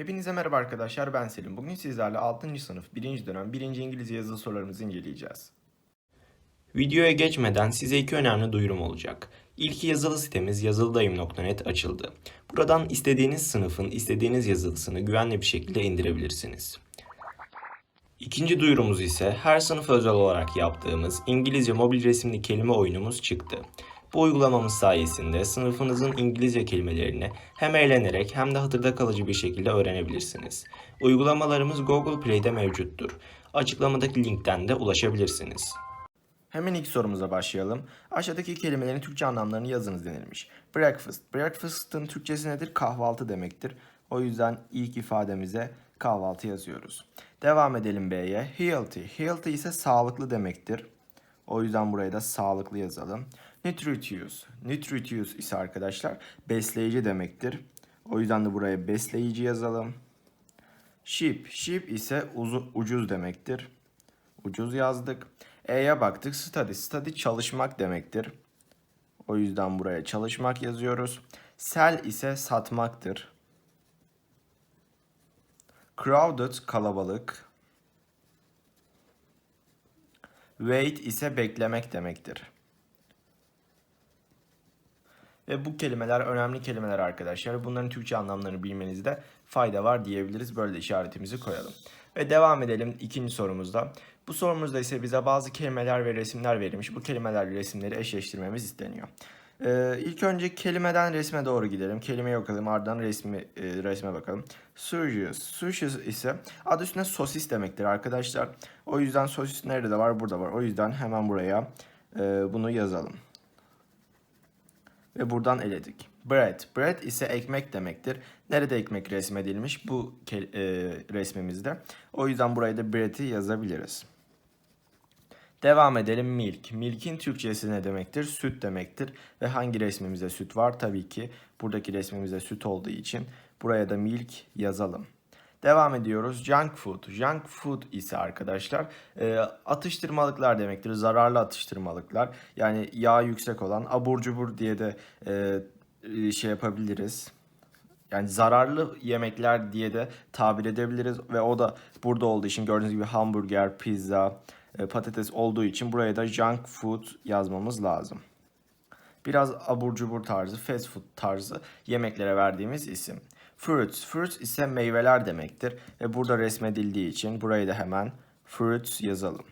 Hepinize merhaba arkadaşlar ben Selim. Bugün sizlerle 6. sınıf 1. dönem 1. İngilizce yazılı sorularımızı inceleyeceğiz. Videoya geçmeden size iki önemli duyurum olacak. İlki yazılı sitemiz yazılıdayım.net açıldı. Buradan istediğiniz sınıfın istediğiniz yazılısını güvenli bir şekilde indirebilirsiniz. İkinci duyurumuz ise her sınıf özel olarak yaptığımız İngilizce mobil resimli kelime oyunumuz çıktı. Bu uygulamamız sayesinde sınıfınızın İngilizce kelimelerini hem eğlenerek hem de hatırda kalıcı bir şekilde öğrenebilirsiniz. Uygulamalarımız Google Play'de mevcuttur. Açıklamadaki linkten de ulaşabilirsiniz. Hemen ilk sorumuza başlayalım. Aşağıdaki kelimelerin Türkçe anlamlarını yazınız denilmiş. Breakfast. Breakfast'ın Türkçesi nedir? Kahvaltı demektir. O yüzden ilk ifademize kahvaltı yazıyoruz. Devam edelim B'ye. Healthy. Healthy ise sağlıklı demektir. O yüzden buraya da sağlıklı yazalım. Nutritious. Nutritious ise arkadaşlar besleyici demektir. O yüzden de buraya besleyici yazalım. Cheap. Cheap ise ucuz demektir. Ucuz yazdık. E'ye baktık. Study. Study çalışmak demektir. O yüzden buraya çalışmak yazıyoruz. Sell ise satmaktır. Crowded kalabalık. Wait ise beklemek demektir. Ve bu kelimeler önemli kelimeler arkadaşlar. Bunların Türkçe anlamlarını bilmenizde fayda var diyebiliriz. Böyle işaretimizi koyalım. Ve devam edelim ikinci sorumuzda. Bu sorumuzda ise bize bazı kelimeler ve resimler verilmiş. Bu kelimelerle resimleri eşleştirmemiz isteniyor. Ee, ilk önce kelimeden resme doğru gidelim. Kelimeyi okuyalım ardından resmi, e, resme bakalım. Sushis. Sushis ise adı üstünde sosis demektir arkadaşlar. O yüzden sosis nerede var? Burada var. O yüzden hemen buraya e, bunu yazalım ve buradan eledik. Bread. Bread ise ekmek demektir. Nerede ekmek resmedilmiş? Bu e, resmimizde. O yüzden buraya da bread'i yazabiliriz. Devam edelim milk. Milk'in Türkçesi ne demektir? Süt demektir. Ve hangi resmimizde süt var? Tabii ki buradaki resmimizde süt olduğu için buraya da milk yazalım. Devam ediyoruz. Junk food. Junk food ise arkadaşlar e, atıştırmalıklar demektir. Zararlı atıştırmalıklar. Yani yağ yüksek olan abur cubur diye de e, e, şey yapabiliriz. Yani zararlı yemekler diye de tabir edebiliriz ve o da burada olduğu için gördüğünüz gibi hamburger, pizza, patates olduğu için buraya da junk food yazmamız lazım. Biraz abur cubur tarzı, fast food tarzı yemeklere verdiğimiz isim. Fruits. Fruits ise meyveler demektir. Ve burada resmedildiği için burayı da hemen fruits yazalım.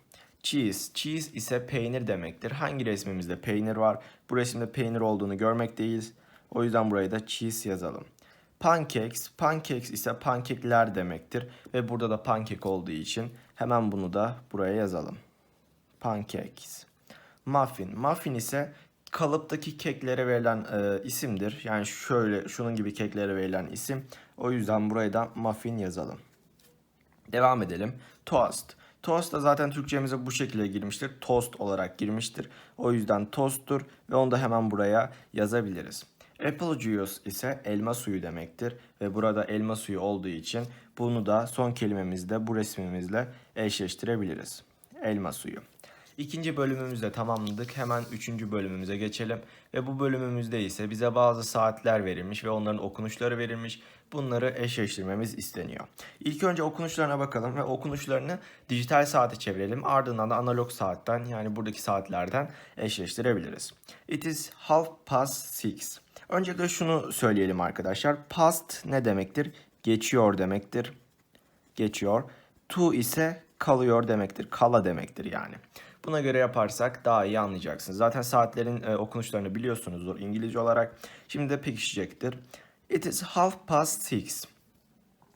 Cheese. Cheese ise peynir demektir. Hangi resmimizde peynir var? Bu resimde peynir olduğunu görmekteyiz. O yüzden buraya da cheese yazalım. Pancakes. Pancakes ise pankekler demektir. Ve burada da pankek olduğu için hemen bunu da buraya yazalım. Pancakes. Muffin. Muffin ise kalıptaki keklere verilen e, isimdir. Yani şöyle şunun gibi keklere verilen isim. O yüzden buraya da muffin yazalım. Devam edelim. Toast. Toast da zaten Türkçemize bu şekilde girmiştir. Toast olarak girmiştir. O yüzden toast'tur ve onu da hemen buraya yazabiliriz. Apple juice ise elma suyu demektir ve burada elma suyu olduğu için bunu da son kelimemizde bu resmimizle eşleştirebiliriz. Elma suyu. İkinci bölümümüzü de tamamladık. Hemen üçüncü bölümümüze geçelim. Ve bu bölümümüzde ise bize bazı saatler verilmiş ve onların okunuşları verilmiş. Bunları eşleştirmemiz isteniyor. İlk önce okunuşlarına bakalım ve okunuşlarını dijital saate çevirelim. Ardından da analog saatten yani buradaki saatlerden eşleştirebiliriz. It is half past six. Öncelikle şunu söyleyelim arkadaşlar. Past ne demektir? Geçiyor demektir. Geçiyor. To ise kalıyor demektir. Kala demektir yani. Buna göre yaparsak daha iyi anlayacaksınız. Zaten saatlerin e, okunuşlarını biliyorsunuzdur İngilizce olarak. Şimdi de pekişecektir. It is half past six.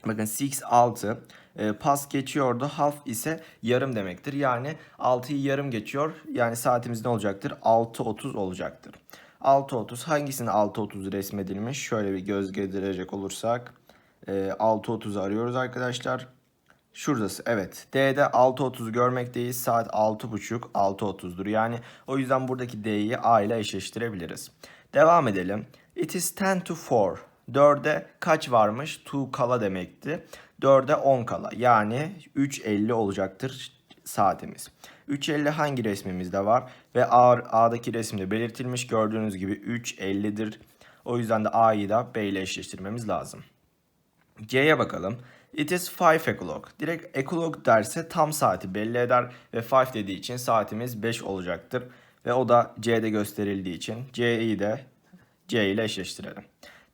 Bakın six 6. E, past geçiyordu. Half ise yarım demektir. Yani 6'yı yarım geçiyor. Yani saatimiz ne olacaktır? 6.30 olacaktır. 6.30 hangisinin 6.30 resmedilmiş? Şöyle bir göz gezdirecek olursak. E, 6.30'u arıyoruz arkadaşlar. Şurası evet. D'de 6.30 görmekteyiz. Saat 6.30 6.30'dur. Yani o yüzden buradaki D'yi A ile eşleştirebiliriz. Devam edelim. It is 10 to 4. 4'e kaç varmış? 2 kala demekti. 4'e 10 kala. Yani 3.50 olacaktır saatimiz. 3.50 hangi resmimizde var? Ve A, A'daki resimde belirtilmiş. Gördüğünüz gibi 3.50'dir. O yüzden de A'yı da B ile eşleştirmemiz lazım. C'ye bakalım. It is 5 o'clock. Direkt o'clock derse tam saati belli eder ve 5 dediği için saatimiz 5 olacaktır. Ve o da C'de gösterildiği için C'yi de C ile eşleştirelim.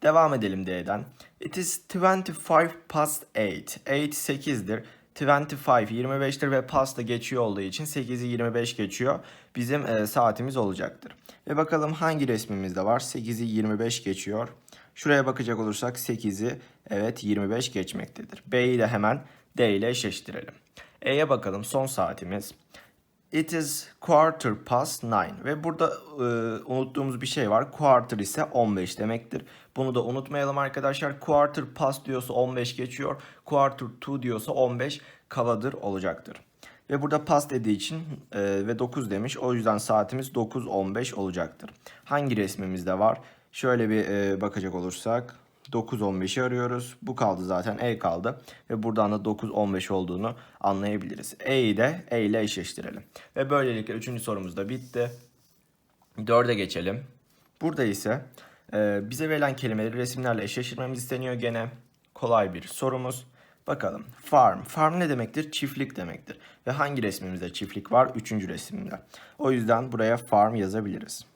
Devam edelim D'den. It is 25 past 8. 8 8'dir. 25 25'tir ve past da geçiyor olduğu için 8'i 25 geçiyor. Bizim e, saatimiz olacaktır. Ve bakalım hangi resmimizde var? 8'i 25 geçiyor. Şuraya bakacak olursak 8'i evet 25 geçmektedir. B'yi de hemen D ile eşleştirelim. E'ye bakalım son saatimiz. It is quarter past nine. Ve burada e, unuttuğumuz bir şey var. Quarter ise 15 demektir. Bunu da unutmayalım arkadaşlar. Quarter past diyorsa 15 geçiyor. Quarter to diyorsa 15 kaladır olacaktır. Ve burada past dediği için e, ve 9 demiş. O yüzden saatimiz 9.15 olacaktır. Hangi resmimizde var? Şöyle bir e, bakacak olursak 9.15'i arıyoruz. Bu kaldı zaten. E kaldı. Ve buradan da 9.15 olduğunu anlayabiliriz. E'yi de E ile eşleştirelim. Ve böylelikle 3. sorumuz da bitti. 4'e geçelim. Burada ise e, bize verilen kelimeleri resimlerle eşleştirmemiz isteniyor gene. Kolay bir sorumuz. Bakalım. Farm. Farm ne demektir? Çiftlik demektir. Ve hangi resmimizde çiftlik var? Üçüncü resimde. O yüzden buraya farm yazabiliriz.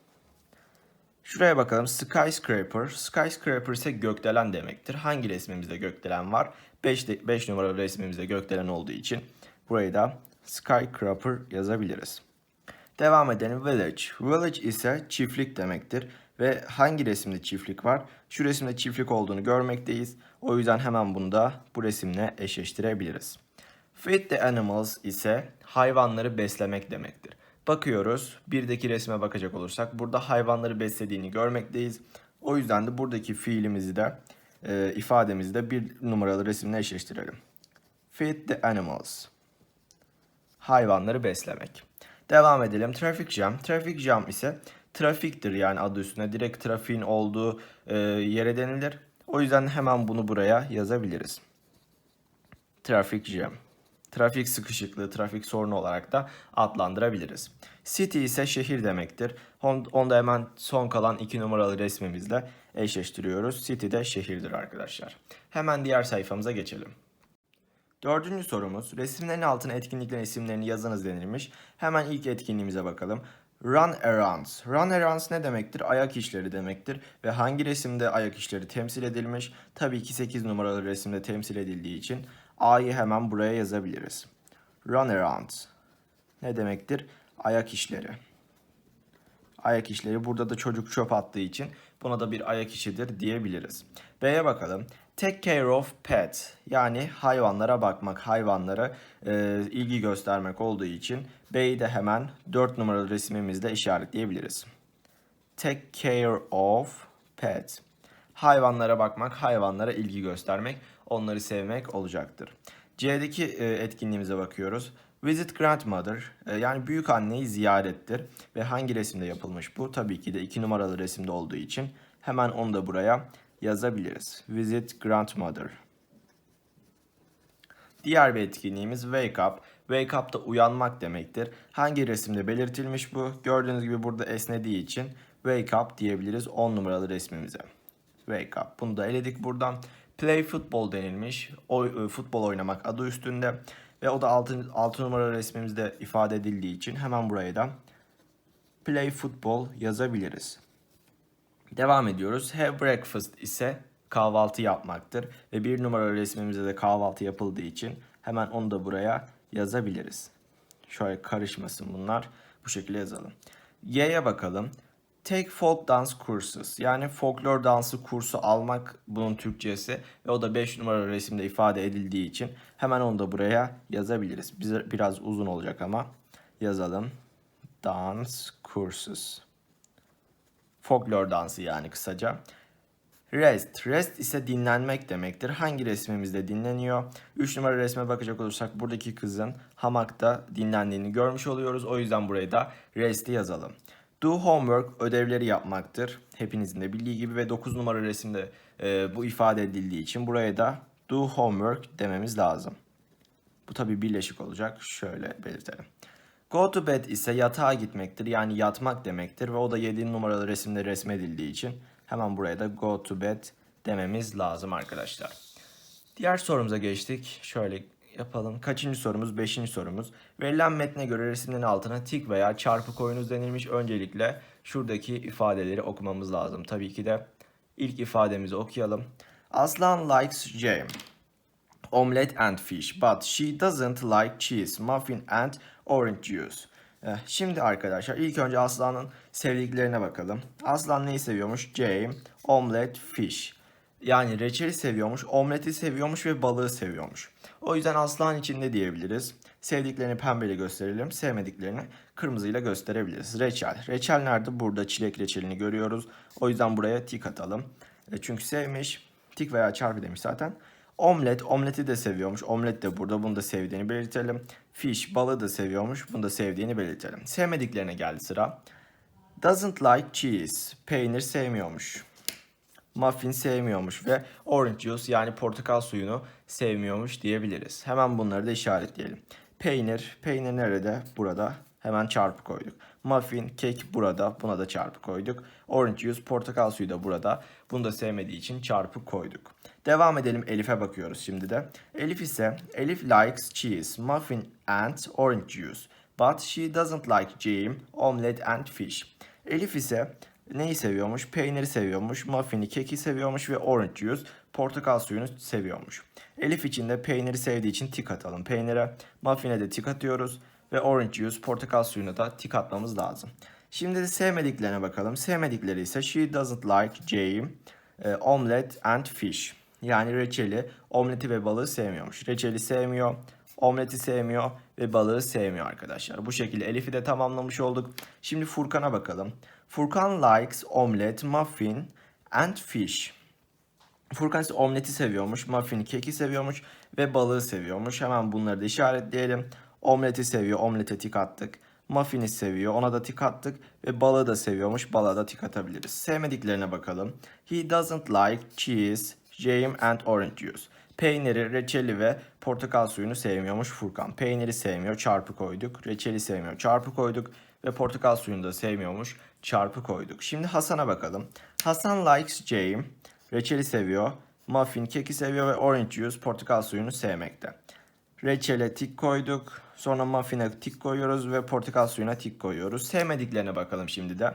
Şuraya bakalım. Skyscraper. Skyscraper ise gökdelen demektir. Hangi resmimizde gökdelen var? 5, 5 numaralı resmimizde gökdelen olduğu için burayı da skyscraper yazabiliriz. Devam edelim. Village. Village ise çiftlik demektir. Ve hangi resimde çiftlik var? Şu resimde çiftlik olduğunu görmekteyiz. O yüzden hemen bunu da bu resimle eşleştirebiliriz. Feed the animals ise hayvanları beslemek demektir. Bakıyoruz. Birdeki resme bakacak olursak burada hayvanları beslediğini görmekteyiz. O yüzden de buradaki fiilimizi de e, ifademizi de bir numaralı resimle eşleştirelim. Feed the animals. Hayvanları beslemek. Devam edelim. Traffic jam. Traffic jam ise trafiktir yani adı üstünde. Direkt trafiğin olduğu e, yere denilir. O yüzden hemen bunu buraya yazabiliriz. Traffic jam. Trafik sıkışıklığı, trafik sorunu olarak da adlandırabiliriz. City ise şehir demektir. Onu da hemen son kalan iki numaralı resmimizle eşleştiriyoruz. City de şehirdir arkadaşlar. Hemen diğer sayfamıza geçelim. Dördüncü sorumuz. Resimlerin altına etkinliklerin isimlerini yazınız denilmiş. Hemen ilk etkinliğimize bakalım. Run arounds. Run arounds ne demektir? Ayak işleri demektir. Ve hangi resimde ayak işleri temsil edilmiş? Tabii ki 8 numaralı resimde temsil edildiği için A'yı hemen buraya yazabiliriz. Run around. Ne demektir? Ayak işleri. Ayak işleri. Burada da çocuk çöp attığı için buna da bir ayak işidir diyebiliriz. B'ye bakalım. Take care of pet. Yani hayvanlara bakmak, hayvanlara e, ilgi göstermek olduğu için B'yi de hemen 4 numaralı resimimizde işaretleyebiliriz. Take care of pet. Hayvanlara bakmak, hayvanlara ilgi göstermek, onları sevmek olacaktır. C'deki e, etkinliğimize bakıyoruz. Visit grandmother e, yani büyük anneyi ziyarettir. Ve hangi resimde yapılmış bu? Tabii ki de 2 numaralı resimde olduğu için hemen onu da buraya yazabiliriz. Visit grandmother. Diğer bir etkinliğimiz wake up. Wake up da uyanmak demektir. Hangi resimde belirtilmiş bu? Gördüğünüz gibi burada esnediği için wake up diyebiliriz 10 numaralı resmimize. Wake up. Bunu da eledik buradan. Play football denilmiş. O, e, futbol oynamak adı üstünde. Ve o da 6, 6 numaralı resmimizde ifade edildiği için hemen buraya da play football yazabiliriz. Devam ediyoruz. Have breakfast ise kahvaltı yapmaktır. Ve bir numaralı resmimizde de kahvaltı yapıldığı için hemen onu da buraya yazabiliriz. Şöyle karışmasın bunlar. Bu şekilde yazalım. Y'ye bakalım. Take folk dance courses. Yani folklor dansı kursu almak bunun Türkçesi. Ve o da 5 numaralı resimde ifade edildiği için hemen onu da buraya yazabiliriz. Biraz uzun olacak ama yazalım. Dance courses. Folklor dansı yani kısaca. Rest. Rest ise dinlenmek demektir. Hangi resmimizde dinleniyor? 3 numara resme bakacak olursak buradaki kızın hamakta dinlendiğini görmüş oluyoruz. O yüzden buraya da rest'i yazalım. Do homework ödevleri yapmaktır. Hepinizin de bildiği gibi ve 9 numara resimde e, bu ifade edildiği için buraya da do homework dememiz lazım. Bu tabi birleşik olacak. Şöyle belirtelim. Go to bed ise yatağa gitmektir. Yani yatmak demektir ve o da 7 numaralı resimde resmedildiği için hemen buraya da go to bed dememiz lazım arkadaşlar. Diğer sorumuza geçtik. Şöyle yapalım. Kaçıncı sorumuz? Beşinci sorumuz. Verilen metne göre resimlerin altına tik veya çarpı koyunuz denilmiş. Öncelikle şuradaki ifadeleri okumamız lazım. Tabii ki de ilk ifademizi okuyalım. Aslan likes jam, omelette and fish, but she doesn't like cheese, muffin and orange juice. Eh, Şimdi arkadaşlar ilk önce Aslan'ın sevdiklerine bakalım. Aslan neyi seviyormuş? Jam, omelet, fish. Yani reçeli seviyormuş, omleti seviyormuş ve balığı seviyormuş. O yüzden aslan için ne diyebiliriz? Sevdiklerini pembeyle gösterelim, sevmediklerini kırmızıyla gösterebiliriz. Reçel. Reçel nerede? Burada çilek reçelini görüyoruz. O yüzden buraya tik atalım. E, çünkü sevmiş. Tik veya çarpı demiş zaten. Omlet, omleti de seviyormuş. Omlet de burada. Bunu da sevdiğini belirtelim. Fish, balığı da seviyormuş. Bunu da sevdiğini belirtelim. Sevmediklerine geldi sıra. Doesn't like cheese. Peynir sevmiyormuş muffin sevmiyormuş ve orange juice yani portakal suyunu sevmiyormuş diyebiliriz. Hemen bunları da işaretleyelim. Peynir, peynir nerede? Burada. Hemen çarpı koyduk. Muffin, kek burada. Buna da çarpı koyduk. Orange juice, portakal suyu da burada. Bunu da sevmediği için çarpı koyduk. Devam edelim Elif'e bakıyoruz şimdi de. Elif ise Elif likes cheese, muffin and orange juice. But she doesn't like jam, omelette and fish. Elif ise neyi seviyormuş? Peyniri seviyormuş, muffini, keki seviyormuş ve orange juice, portakal suyunu seviyormuş. Elif için de peyniri sevdiği için tik atalım. Peynire, muffine de tik atıyoruz ve orange juice, portakal suyuna da tik atmamız lazım. Şimdi de sevmediklerine bakalım. Sevmedikleri ise she doesn't like jam, e, omelette and fish. Yani reçeli, omleti ve balığı sevmiyormuş. Reçeli sevmiyor, omleti sevmiyor ve balığı sevmiyor arkadaşlar. Bu şekilde Elif'i de tamamlamış olduk. Şimdi Furkan'a bakalım. Furkan likes omelet, muffin and fish. Furkan ise omleti seviyormuş, muffini, keki seviyormuş ve balığı seviyormuş. Hemen bunları da işaretleyelim. Omleti seviyor, omlete tik attık. Muffini seviyor, ona da tik attık. Ve balığı da seviyormuş, balığa da tik atabiliriz. Sevmediklerine bakalım. He doesn't like cheese, jam and orange juice. Peyniri, reçeli ve portakal suyunu sevmiyormuş Furkan. Peyniri sevmiyor, çarpı koyduk. Reçeli sevmiyor, çarpı koyduk. Ve portakal suyunu da sevmiyormuş, çarpı koyduk. Şimdi Hasan'a bakalım. Hasan likes jam, reçeli seviyor. Muffin, keki seviyor ve orange juice, portakal suyunu sevmekte. Reçele tik koyduk. Sonra muffine tik koyuyoruz ve portakal suyuna tik koyuyoruz. Sevmediklerine bakalım şimdi de.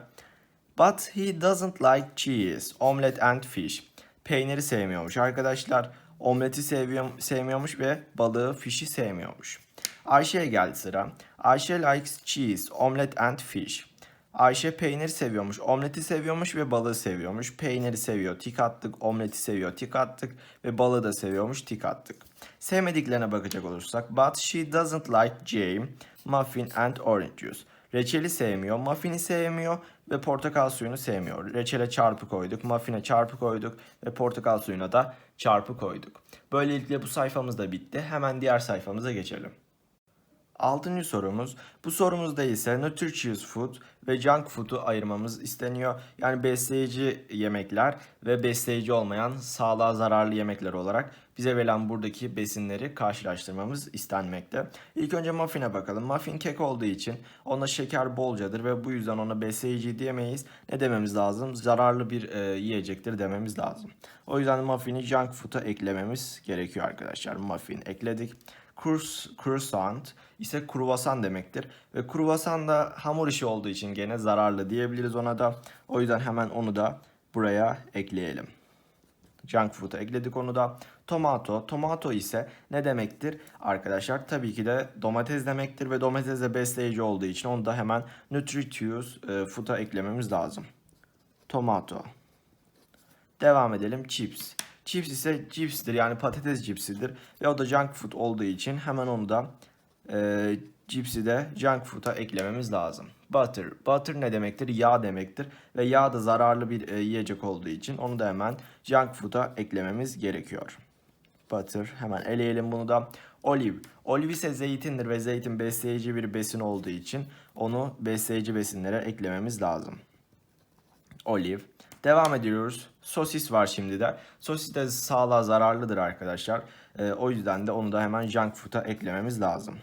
But he doesn't like cheese, omelet and fish. Peyniri sevmiyormuş arkadaşlar. Omleti seviyor, sevmiyormuş ve balığı, fish'i sevmiyormuş. Ayşe'ye geldi sıra. Ayşe likes cheese, omelet and fish. Ayşe peynir seviyormuş, omleti seviyormuş ve balığı seviyormuş. Peyniri seviyor, tik attık. Omleti seviyor, tik attık. Ve balığı da seviyormuş, tik attık. Sevmediklerine bakacak olursak. But she doesn't like jam, muffin and orange juice. Reçeli sevmiyor, muffini sevmiyor ve portakal suyunu sevmiyor. Reçele çarpı koyduk, muffine çarpı koyduk ve portakal suyuna da çarpı koyduk. Böylelikle bu sayfamız da bitti. Hemen diğer sayfamıza geçelim. Altıncı sorumuz. Bu sorumuzda ise nutritious food ve junk food'u ayırmamız isteniyor. Yani besleyici yemekler ve besleyici olmayan sağlığa zararlı yemekler olarak bize verilen buradaki besinleri karşılaştırmamız istenmekte. İlk önce muffin'e bakalım. Muffin kek olduğu için onda şeker bolcadır ve bu yüzden ona besleyici diyemeyiz. Ne dememiz lazım? Zararlı bir e, yiyecektir dememiz lazım. O yüzden muffin'i junk food'a eklememiz gerekiyor arkadaşlar. Muffin ekledik. Crus, croissant ise kruvasan demektir. Ve kruvasan da hamur işi olduğu için gene zararlı diyebiliriz ona da. O yüzden hemen onu da buraya ekleyelim. Junk food'a ekledik onu da. Tomato. Tomato ise ne demektir? Arkadaşlar tabii ki de domates demektir ve domates de besleyici olduğu için onu da hemen nutritious e, food'a eklememiz lazım. Tomato. Devam edelim. Chips. Chips ise cipstir yani patates cipsidir. Ve o da junk food olduğu için hemen onu da e, cipsi de junk food'a eklememiz lazım. Butter. Butter ne demektir? Yağ demektir. Ve yağ da zararlı bir e, yiyecek olduğu için onu da hemen junk food'a eklememiz gerekiyor. Butter. Hemen eleyelim bunu da. Olive. Olive ise zeytindir ve zeytin besleyici bir besin olduğu için onu besleyici besinlere eklememiz lazım. Olive. Devam ediyoruz. Sosis var şimdi de. Sosis de sağlığa zararlıdır arkadaşlar. Ee, o yüzden de onu da hemen junk food'a eklememiz lazım.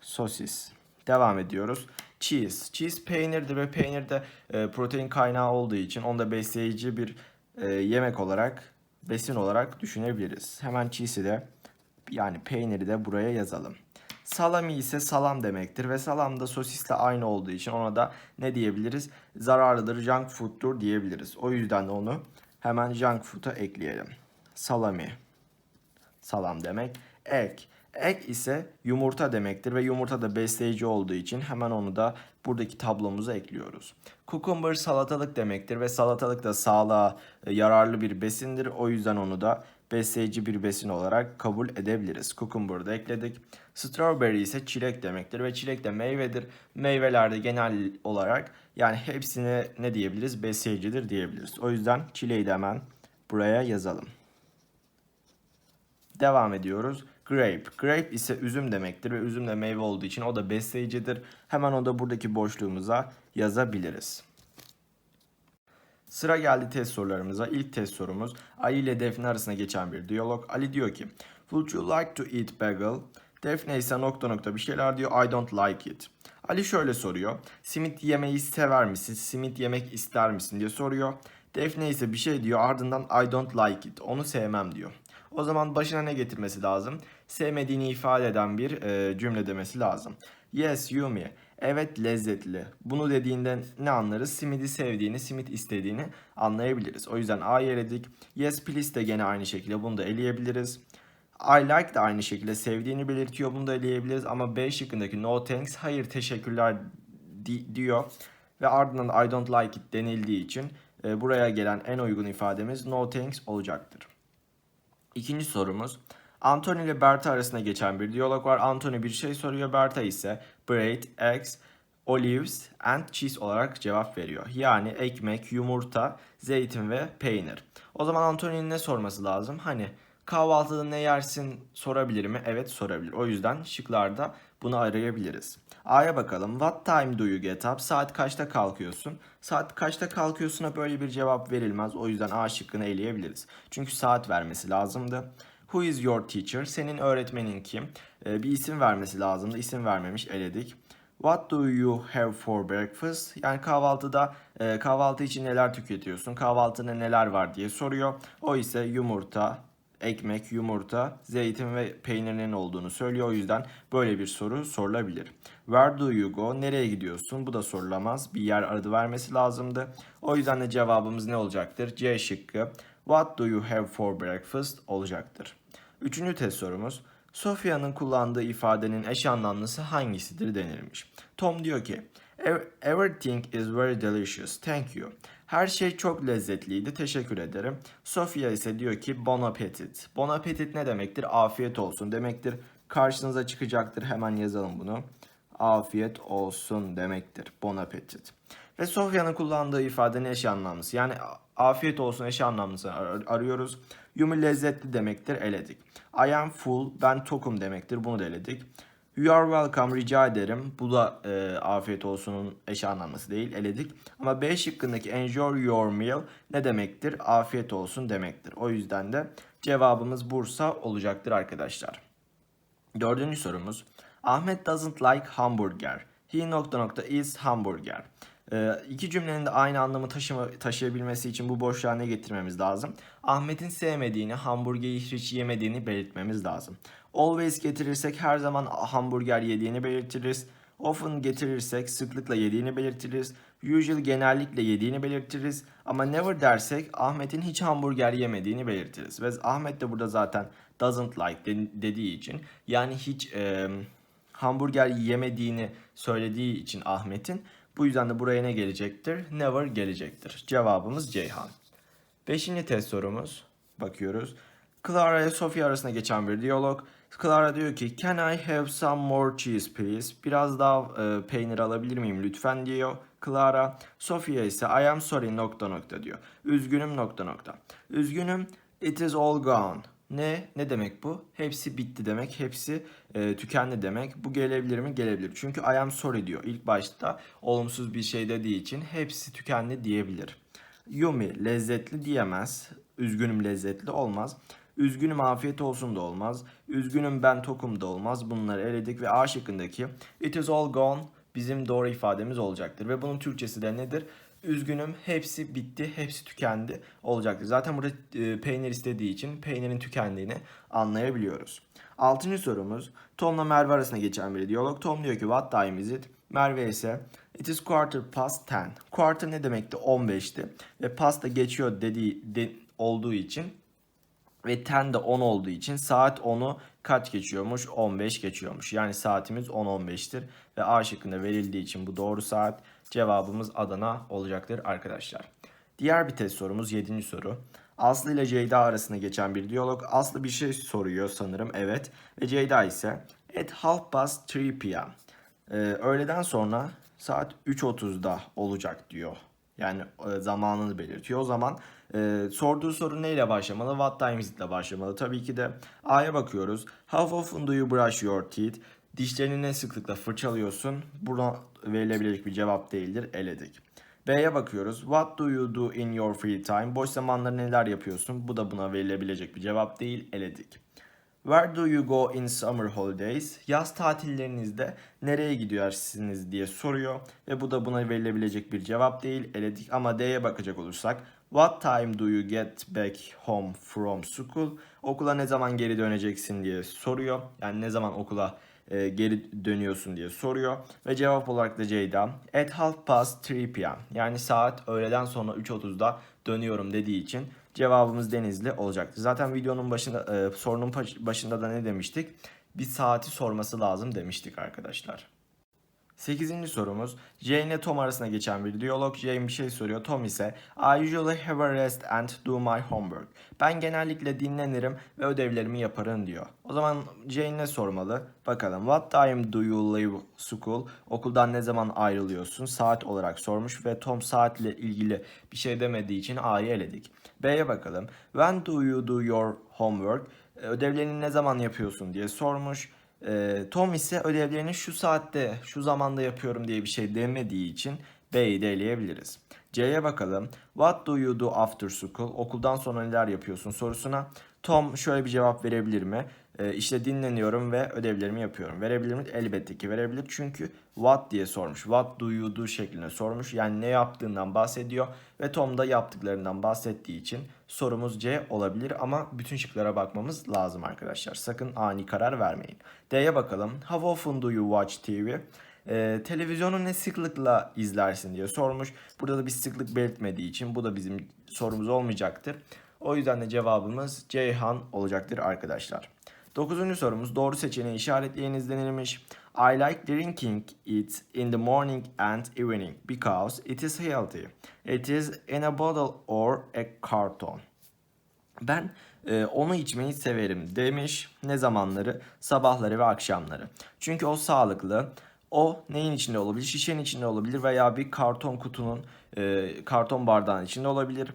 Sosis. Devam ediyoruz. Cheese. Cheese peynirdir ve peynir de e, protein kaynağı olduğu için onu da besleyici bir e, yemek olarak besin olarak düşünebiliriz. Hemen cheese'i de yani peyniri de buraya yazalım. Salami ise salam demektir ve salam da sosisle aynı olduğu için ona da ne diyebiliriz? Zararlıdır, junk food'tur diyebiliriz. O yüzden de onu hemen junk food'a ekleyelim. Salami. Salam demek. Egg. Egg ise yumurta demektir ve yumurta da besleyici olduğu için hemen onu da buradaki tablomuza ekliyoruz. Cucumber salatalık demektir ve salatalık da sağlığa yararlı bir besindir. O yüzden onu da besleyici bir besin olarak kabul edebiliriz. Cucumber'ı da ekledik. Strawberry ise çilek demektir ve çilek de meyvedir. Meyvelerde genel olarak yani hepsine ne diyebiliriz? Besleyicidir diyebiliriz. O yüzden çileği de hemen buraya yazalım. Devam ediyoruz. Grape. Grape ise üzüm demektir ve üzüm de meyve olduğu için o da besleyicidir. Hemen o da buradaki boşluğumuza yazabiliriz. Sıra geldi test sorularımıza. İlk test sorumuz Ali ile Defne arasında geçen bir diyalog. Ali diyor ki Would you like to eat bagel? Defne ise nokta nokta bir şeyler diyor. I don't like it. Ali şöyle soruyor. Simit yemeyi sever misin? Simit yemek ister misin diye soruyor. Defne ise bir şey diyor ardından I don't like it. Onu sevmem diyor. O zaman başına ne getirmesi lazım? Sevmediğini ifade eden bir e, cümle demesi lazım. Yes Yumi. Evet lezzetli. Bunu dediğinde ne anlarız? Simidi sevdiğini, simit istediğini anlayabiliriz. O yüzden A'yı eledik. Yes please de gene aynı şekilde bunu da eleyebiliriz. I like de aynı şekilde sevdiğini belirtiyor. Bunu da eleyebiliriz. Ama B şıkkındaki no thanks hayır teşekkürler di- diyor. Ve ardından I don't like it denildiği için e, buraya gelen en uygun ifademiz no thanks olacaktır. İkinci sorumuz. Anthony ile Berta arasında geçen bir diyalog var. Anthony bir şey soruyor. Berta ise bread, eggs, olives and cheese olarak cevap veriyor. Yani ekmek, yumurta, zeytin ve peynir. O zaman Anthony'nin ne sorması lazım? Hani kahvaltıda ne yersin sorabilir mi? Evet sorabilir. O yüzden şıklarda bunu arayabiliriz. A'ya bakalım. What time do you get up? Saat kaçta kalkıyorsun? Saat kaçta kalkıyorsun'a böyle bir cevap verilmez. O yüzden A şıkkını eleyebiliriz. Çünkü saat vermesi lazımdı. Who is your teacher? Senin öğretmenin kim? Ee, bir isim vermesi lazımdı. İsim vermemiş eledik. What do you have for breakfast? Yani kahvaltıda e, kahvaltı için neler tüketiyorsun? Kahvaltıda neler var diye soruyor. O ise yumurta, ekmek, yumurta, zeytin ve peynirinin olduğunu söylüyor. O yüzden böyle bir soru sorulabilir. Where do you go? Nereye gidiyorsun? Bu da sorulamaz. Bir yer adı vermesi lazımdı. O yüzden de cevabımız ne olacaktır? C şıkkı. What do you have for breakfast olacaktır. Üçüncü test sorumuz. Sophia'nın kullandığı ifadenin eş anlamlısı hangisidir denilmiş. Tom diyor ki "Ev- Everything is very delicious. Thank you. Her şey çok lezzetliydi. Teşekkür ederim. Sophia ise diyor ki bon appetit. Bon appetit ne demektir? Afiyet olsun demektir. Karşınıza çıkacaktır. Hemen yazalım bunu. Afiyet olsun demektir. Bon appetit. Ve Sofya'nın kullandığı ifadenin eş anlamlısı. Yani afiyet olsun eş anlamlısını ar- arıyoruz. Yumi lezzetli demektir. Eledik. I am full. Ben tokum demektir. Bunu da eledik. You are welcome. Rica ederim. Bu da e, afiyet olsunun eş anlamlısı değil. Eledik. Ama B şıkkındaki enjoy your meal ne demektir? Afiyet olsun demektir. O yüzden de cevabımız Bursa olacaktır arkadaşlar. Dördüncü sorumuz. Ahmet doesn't like hamburger. He nokta nokta is hamburger. Ee, iki cümlenin de aynı anlamı taşıma, taşıyabilmesi için bu boşluğa ne getirmemiz lazım? Ahmet'in sevmediğini, hamburgeri hiç yemediğini belirtmemiz lazım. Always getirirsek her zaman hamburger yediğini belirtiriz. Often getirirsek sıklıkla yediğini belirtiriz. Usual genellikle yediğini belirtiriz. Ama never dersek Ahmet'in hiç hamburger yemediğini belirtiriz. Ve Ahmet de burada zaten doesn't like de- dediği için yani hiç e, hamburger yemediğini söylediği için Ahmet'in bu yüzden de buraya ne gelecektir? Never gelecektir. Cevabımız Ceyhan. Beşinci test sorumuz. Bakıyoruz. Clara ile Sophie arasında geçen bir diyalog. Clara diyor ki Can I have some more cheese please? Biraz daha e, peynir alabilir miyim lütfen diyor Clara. Sophia ise I am sorry nokta nokta diyor. Üzgünüm nokta nokta. Üzgünüm it is all gone. Ne? Ne demek bu? Hepsi bitti demek. Hepsi e, tükendi demek. Bu gelebilir mi? Gelebilir. Çünkü I am sorry diyor. İlk başta olumsuz bir şey dediği için hepsi tükendi diyebilir. Yumi lezzetli diyemez. Üzgünüm lezzetli olmaz. Üzgünüm afiyet olsun da olmaz. Üzgünüm ben tokum da olmaz. Bunları eledik ve A şıkkındaki it is all gone bizim doğru ifademiz olacaktır. Ve bunun Türkçesi de nedir? Üzgünüm hepsi bitti, hepsi tükendi olacaktır. Zaten burada e, peynir istediği için peynirin tükendiğini anlayabiliyoruz. Altıncı sorumuz Tom'la Merve arasında geçen bir diyalog. Tom diyor ki what time is it? Merve ise it is quarter past 10. Quarter ne demekti? 15'ti. Ve past da geçiyor dediği de, olduğu için ve 10 de 10 olduğu için saat 10'u kaç geçiyormuş? 15 geçiyormuş. Yani saatimiz 10-15'tir. Ve A şıkkında verildiği için bu doğru saat. Cevabımız Adana olacaktır arkadaşlar. Diğer bir test sorumuz 7. soru. Aslı ile Ceyda arasında geçen bir diyalog. Aslı bir şey soruyor sanırım evet. Ve Ceyda ise at half past 3 p.m. Ee, öğleden sonra saat 3.30'da olacak diyor. Yani e, zamanını belirtiyor. O zaman e, sorduğu soru neyle başlamalı? What time is it ile başlamalı. Tabii ki de A'ya bakıyoruz. How often do you brush your teeth? Dişlerini ne sıklıkla fırçalıyorsun? Buna verilebilecek bir cevap değildir. Eledik. B'ye bakıyoruz. What do you do in your free time? Boş zamanlarda neler yapıyorsun? Bu da buna verilebilecek bir cevap değil. Eledik. Where do you go in summer holidays? Yaz tatillerinizde nereye gidiyorsunuz diye soruyor ve bu da buna verilebilecek bir cevap değil. Eledik ama D'ye bakacak olursak What time do you get back home from school? Okula ne zaman geri döneceksin diye soruyor. Yani ne zaman okula e, geri dönüyorsun diye soruyor. Ve cevap olarak da Ceyda at half past 3 p.m. Yani saat öğleden sonra 3.30'da dönüyorum dediği için cevabımız Denizli olacaktı. Zaten videonun başında e, sorunun başında da ne demiştik? Bir saati sorması lazım demiştik arkadaşlar. 8. sorumuz Jane ile Tom arasında geçen bir diyalog. Jane bir şey soruyor. Tom ise I usually have a rest and do my homework. Ben genellikle dinlenirim ve ödevlerimi yaparım diyor. O zaman Jane ne sormalı? Bakalım. What time do you leave school? Okuldan ne zaman ayrılıyorsun? Saat olarak sormuş ve Tom saatle ilgili bir şey demediği için A'yı eledik. B'ye bakalım. When do you do your homework? Ödevlerini ne zaman yapıyorsun diye sormuş. E, Tom ise ödevlerini şu saatte, şu zamanda yapıyorum diye bir şey demediği için B'yi de eleyebiliriz. C'ye bakalım. What do you do after school? Okuldan sonra neler yapıyorsun sorusuna. Tom şöyle bir cevap verebilir mi? E, işte dinleniyorum ve ödevlerimi yapıyorum. Verebilir mi? Elbette ki verebilir. Çünkü what diye sormuş. What do you do şeklinde sormuş. Yani ne yaptığından bahsediyor. Ve Tom da yaptıklarından bahsettiği için sorumuz C olabilir. Ama bütün şıklara bakmamız lazım arkadaşlar. Sakın ani karar vermeyin. D'ye bakalım. How often do you watch TV? Ee, televizyonu ne sıklıkla izlersin diye sormuş. Burada da bir sıklık belirtmediği için bu da bizim sorumuz olmayacaktır. O yüzden de cevabımız Ceyhan olacaktır arkadaşlar. Dokuzuncu sorumuz doğru seçeneği işaretleyiniz denilmiş. I like drinking it in the morning and evening because it is healthy. It is in a bottle or a carton. Ben e, onu içmeyi severim demiş. Ne zamanları? Sabahları ve akşamları. Çünkü o sağlıklı. O neyin içinde olabilir? Şişenin içinde olabilir veya bir karton kutunun, e, karton bardağın içinde olabilir.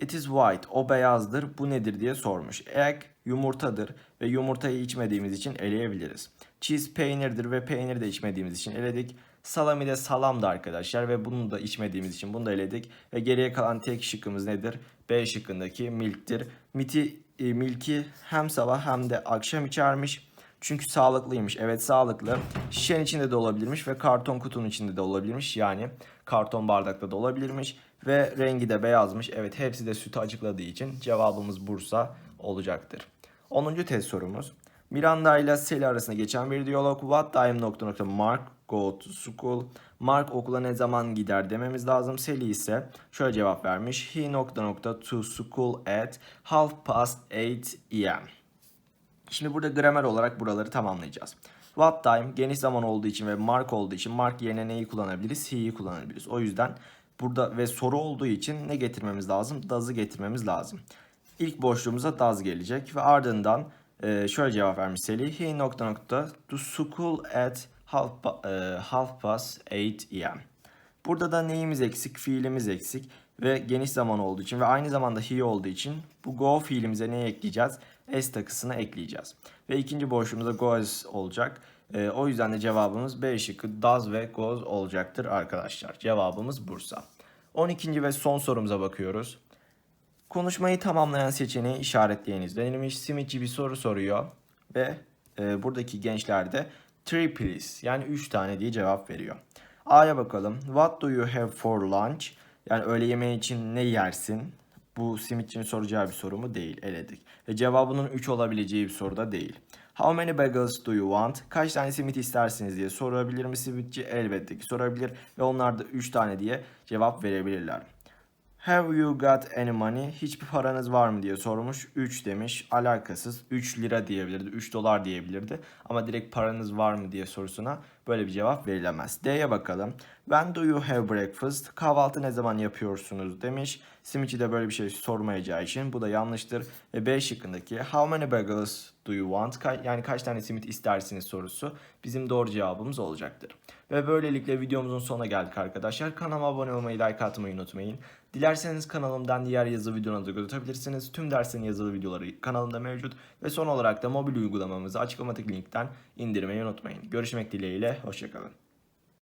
It is white. O beyazdır. Bu nedir diye sormuş. Egg yumurtadır ve yumurtayı içmediğimiz için eleyebiliriz. Cheese peynirdir ve peyniri de içmediğimiz için eledik. Salami de salamdı arkadaşlar ve bunu da içmediğimiz için bunu da eledik. Ve geriye kalan tek şıkkımız nedir? B şıkkındaki milk'tir. Miti, e, milki hem sabah hem de akşam içermiş. Çünkü sağlıklıymış. Evet sağlıklı. Şişenin içinde de olabilirmiş ve karton kutunun içinde de olabilirmiş. Yani karton bardakta da olabilirmiş. Ve rengi de beyazmış. Evet hepsi de sütü açıkladığı için cevabımız Bursa olacaktır. 10. test sorumuz. Miranda ile Sally arasında geçen bir diyalog. What time nokta nokta Mark go to school. Mark okula ne zaman gider dememiz lazım. Sally ise şöyle cevap vermiş. He nokta nokta to school at half past 8 am. Şimdi burada gramer olarak buraları tamamlayacağız. What time geniş zaman olduğu için ve mark olduğu için mark yerine neyi kullanabiliriz? He'yi kullanabiliriz. O yüzden burada ve soru olduğu için ne getirmemiz lazım? Does'ı getirmemiz lazım. İlk boşluğumuza does gelecek ve ardından e, şöyle cevap vermiş Sally. He nokta nokta to school at half, e, half past 8 am. Burada da neyimiz eksik? Fiilimiz eksik ve geniş zaman olduğu için ve aynı zamanda he olduğu için bu go fiilimize neyi ekleyeceğiz? S takısını ekleyeceğiz. Ve ikinci boşluğumuzda goes olacak. E, o yüzden de cevabımız B şıkkı does ve goes olacaktır arkadaşlar. Cevabımız Bursa. 12. ve son sorumuza bakıyoruz. Konuşmayı tamamlayan seçeneği işaretleyiniz denilmiş. Simitçi bir soru soruyor ve e, buradaki gençler de three please yani 3 tane diye cevap veriyor. A'ya bakalım. What do you have for lunch? Yani öğle yemeği için ne yersin? Bu simitçinin soracağı bir soru mu? Değil. Eledik. Ve cevabının 3 olabileceği bir soru da değil. How many bagels do you want? Kaç tane simit istersiniz diye sorabilir mi simitçi? Elbette ki sorabilir. Ve onlar da 3 tane diye cevap verebilirler. Have you got any money? Hiçbir paranız var mı diye sormuş. 3 demiş. Alakasız. 3 lira diyebilirdi. 3 dolar diyebilirdi. Ama direkt paranız var mı diye sorusuna böyle bir cevap verilemez. D'ye bakalım. When do you have breakfast? Kahvaltı ne zaman yapıyorsunuz demiş. Simitçi de böyle bir şey sormayacağı için bu da yanlıştır. Ve B şıkkındaki how many bagels do you want? Ka- yani kaç tane simit istersiniz sorusu bizim doğru cevabımız olacaktır. Ve böylelikle videomuzun sonuna geldik arkadaşlar. Kanalıma abone olmayı, like atmayı unutmayın. Dilerseniz kanalımdan diğer yazılı videoları da göz atabilirsiniz. Tüm dersin yazılı videoları kanalımda mevcut. Ve son olarak da mobil uygulamamızı açıklamadaki linkten indirmeyi unutmayın. Görüşmek dileğiyle, hoşçakalın.